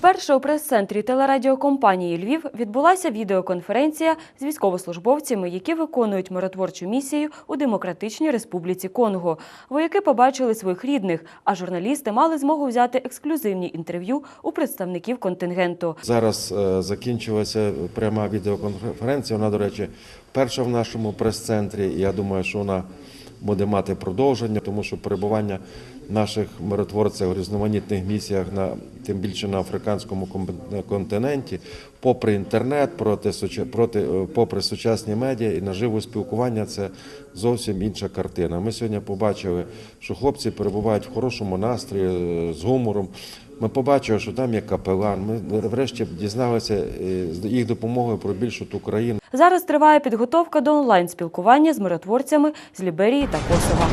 Вперше у прес-центрі телерадіокомпанії Львів відбулася відеоконференція з військовослужбовцями, які виконують миротворчу місію у Демократичній Республіці Конго. Вояки побачили своїх рідних, а журналісти мали змогу взяти ексклюзивні інтерв'ю у представників контингенту. Зараз е, закінчилася пряма відеоконференція. Вона, до речі, перша в нашому прес-центрі. Я думаю, що вона буде мати продовження, тому що перебування наших миротворців у різноманітних місіях на тим більше на африканському ком- континенті, попри інтернет, проти проти е, попри сучасні медіа і наживо спілкування, це зовсім інша картина. Ми сьогодні побачили, що хлопці перебувають в хорошому настрої е, з гумором. Ми побачили, що там є капелан. Ми врешті дізналися е, з їх допомогою про більшу ту країну. Зараз триває підготовка до онлайн-спілкування з миротворцями з Ліберії та Косова.